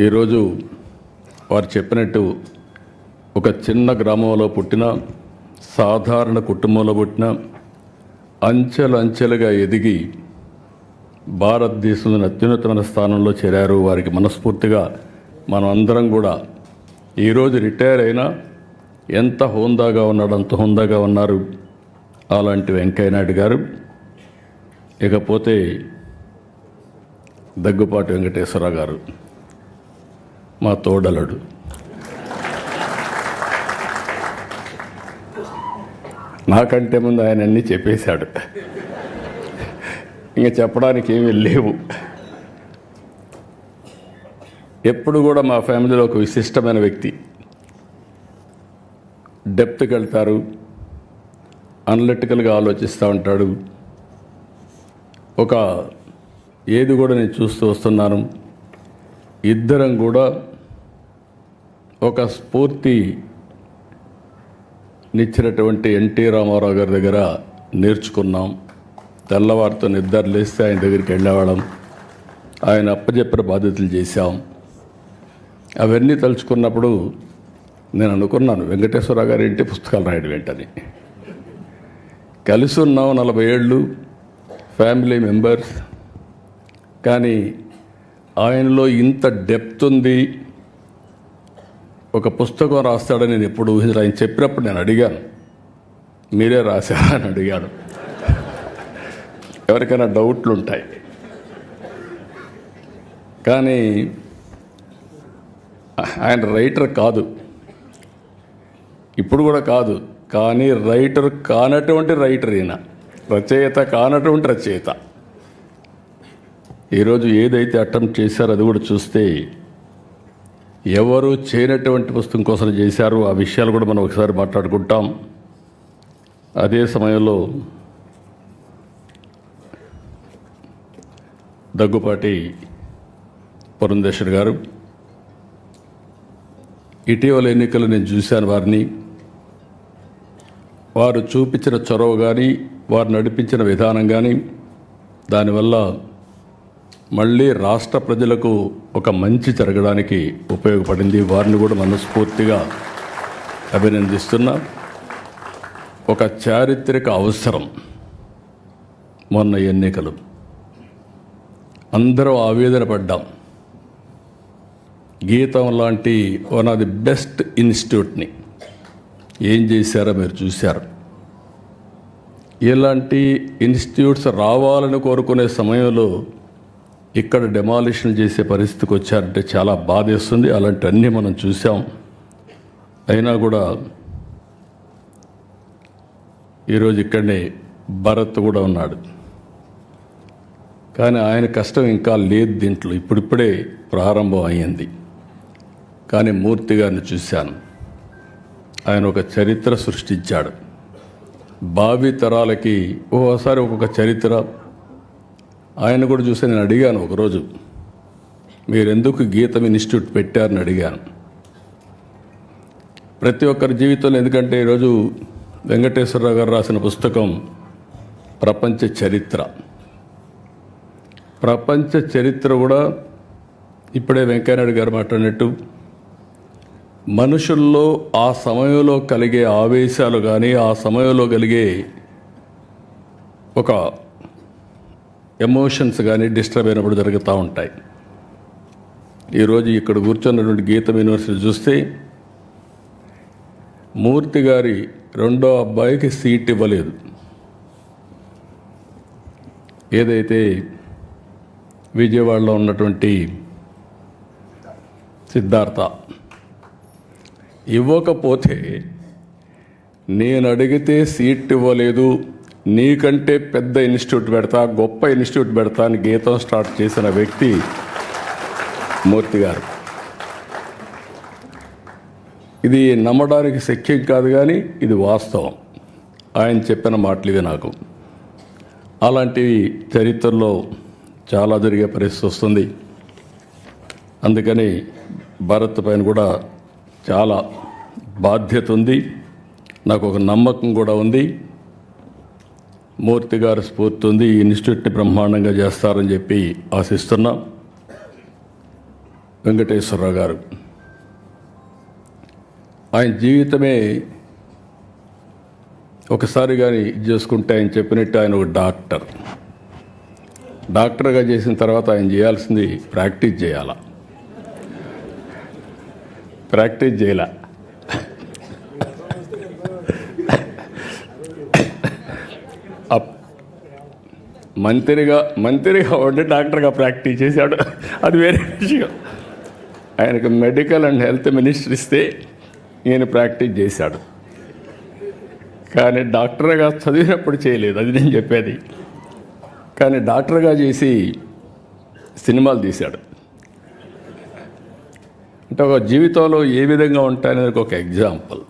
ఈరోజు వారు చెప్పినట్టు ఒక చిన్న గ్రామంలో పుట్టిన సాధారణ కుటుంబంలో పుట్టిన అంచెలంచెలుగా ఎదిగి భారతదేశంలోని అత్యున్నతమైన స్థానంలో చేరారు వారికి మనస్ఫూర్తిగా మనం అందరం కూడా ఈరోజు రిటైర్ అయినా ఎంత హోందాగా ఉన్నాడు అంత హోందాగా ఉన్నారు అలాంటి వెంకయ్యనాయుడు గారు. ఇకపోతే దగ్గుపాటి వెంకటేశ్వరరావు గారు. మా తోడలడు. నాకంటే ముందు ఆయన అన్నీ చెప్పేశాడు. ఇంకా చెప్పడానికి ఏమీ లేవు. ఎప్పుడు కూడా మా ఫ్యామిలీలో ఒక విశిష్టమైన వ్యక్తి. డెప్త్కి వెళ్తారు. అనలిటికల్గా ఆలోచిస్తూ ఉంటాడు. ఒక ఏది కూడా నేను చూస్తూ వస్తున్నాను. ఇద్దరం కూడా ఒక స్ఫూర్తి నిచ్చినటువంటి ఎన్టీ రామారావు గారి దగ్గర నేర్చుకున్నాం. తెల్లవారితో నిద్ర లేస్తే ఆయన దగ్గరికి వెళ్ళేవాళ్ళం. ఆయన అప్పచెప్పిన బాధ్యతలు చేశాం. అవన్నీ తలుచుకున్నప్పుడు నేను అనుకున్నాను వెంకటేశ్వరరావు గారి ఇంటి పుస్తకాలు రాయడం ఏంటని. కలిసి ఉన్నాం నలభై ఏళ్ళు ఫ్యామిలీ మెంబర్స్. కానీ ఆయనలో ఇంత డెప్త్ ఉంది. ఒక పుస్తకం రాస్తాడని నేను ఎప్పుడు ఊహించలేదు ఆయన చెప్పినప్పుడు నేను అడిగాను. మీరే రాశారా అని అడిగాను ఎవరికైనా డౌట్లు ఉంటాయి కానీ ఆయన రైటర్ కాదు. ఇప్పుడు కూడా కాదు. కానీ రైటర్ కానటువంటి రైటర్ ఈయన. రచయిత కానటువంటి రచయిత. ఈరోజు ఏదైతే అటెంప్ట్ చేశారో అది కూడా చూస్తే ఎవరు చేయనటువంటి పుస్తకం కోసం చేశారు ఆ విషయాలు కూడా మనం ఒకసారి మాట్లాడుకుంటాం. అదే సమయంలో దగ్గుపాటి పురంధేశ్వర్ గారు ఇటీవల ఎన్నికలు నేను చూశాను వారిని. వారు చూపించిన చొరవ కానీ వారు నడిపించిన విధానం కానీ దానివల్ల మళ్ళీ రాష్ట్ర ప్రజలకు ఒక మంచి జరగడానికి ఉపయోగపడింది. వారిని కూడా మనస్ఫూర్తిగా అభినందిస్తున్నా. ఒక చారిత్రక అవసరం మొన్న ఎన్నికలు. అందరూ ఆవేదన పడ్డాం గీతం లాంటి వన్ ఆఫ్ ది బెస్ట్ ఇన్స్టిట్యూట్ని. ఏం చేశారో మీరు చూశారు. ఇలాంటి ఇన్స్టిట్యూట్స్ రావాలని కోరుకునే సమయంలో ఇక్కడ డెమాలిషన్ చేసే పరిస్థితికి వచ్చారంటే చాలా బాధేస్తుంది. అలాంటివన్నీ మనం చూసాం అయినా కూడా ఈరోజు ఇక్కడనే భరత్ కూడా ఉన్నాడు. కానీ ఆయన కష్టం ఇంకా లేదు దీంట్లో. ఇప్పుడిప్పుడే ప్రారంభం అయ్యింది. కానీ మూర్తి గారిని చూశాను. ఆయన ఒక చరిత్ర సృష్టించాడు. భావి తరాలకి ఓసారి ఒక్కొక్క చరిత్ర ఆయన కూడా చూసి నేను అడిగాను ఒకరోజు మీరెందుకు గీతం ఇన్స్టిట్యూట్ పెట్టారని అడిగాను. ప్రతి ఒక్కరి జీవితంలో ఎందుకంటే ఈరోజు వెంకటేశ్వరరావు గారు రాసిన పుస్తకం ప్రపంచ చరిత్ర. ప్రపంచ చరిత్ర కూడా ఇప్పుడే వెంకయ్యనాయుడు గారు మాట్లాడినట్టు మనుషుల్లో ఆ సమయంలో కలిగే ఆవేశాలు కానీ ఆ సమయంలో కలిగే ఒక ఎమోషన్స్ కానీ డిస్టర్బ్ అయినప్పుడు జరుగుతూ ఉంటాయి. ఈరోజు ఇక్కడ కూర్చున్నటువంటి గీతం యూనివర్సిటీ చూస్తే మూర్తి గారి రెండో అబ్బాయికి సీట్ ఇవ్వలేదు. ఏదైతే విజయవాడలో ఉన్నటువంటి సిద్ధార్థ ఇవ్వకపోతే నేను అడిగితే సీట్ ఇవ్వలేదు. నీకంటే పెద్ద ఇన్స్టిట్యూట్ పెడతా గొప్ప ఇన్స్టిట్యూట్ పెడతా అని గీతం స్టార్ట్ చేసిన వ్యక్తి మూర్తి గారు. ఇది నమ్మడానికి శక్యం కాదు కానీ ఇది వాస్తవం. ఆయన చెప్పిన మాటలు ఇవి నాకు. అలాంటివి చరిత్రలో చాలా జరిగే పరిస్థితి వస్తుంది. అందుకని భారత్ పైన కూడా చాలా బాధ్యత ఉంది. నాకు ఒక నమ్మకం కూడా ఉంది. మూర్తి గారు స్ఫూర్తి ఉంది ఈ ఇన్స్టిట్యూట్ని బ్రహ్మాండంగా చేస్తారని చెప్పి ఆశిస్తున్నా. వెంకటేశ్వరరావు గారు. ఆయన జీవితమే ఒకసారి కానీ ఇది చేసుకుంటే ఆయన చెప్పినట్టు ఆయన ఒక డాక్టర్. డాక్టర్గా చేసిన తర్వాత ఆయన చేయాల్సింది ప్రాక్టీస్ చేయాల? ప్రాక్టీస్ చేయాల? మంత్రిగా మంత్రిగా ఉండి డాక్టర్గా ప్రాక్టీస్ చేశాడు. అది వేరే విషయం. ఆయనకు మెడికల్ అండ్ హెల్త్ మినిస్టర్ ఇస్తే ఈయన ప్రాక్టీస్ చేశాడు. కానీ డాక్టర్గా చదివినప్పుడు చేయలేదు అది నేను చెప్పేది. కానీ డాక్టర్గా చేసి సినిమాలు తీశాడు. అంటే ఒక జీవితంలో ఏ విధంగా ఉంటాయనేది ఒక ఎగ్జాంపుల్.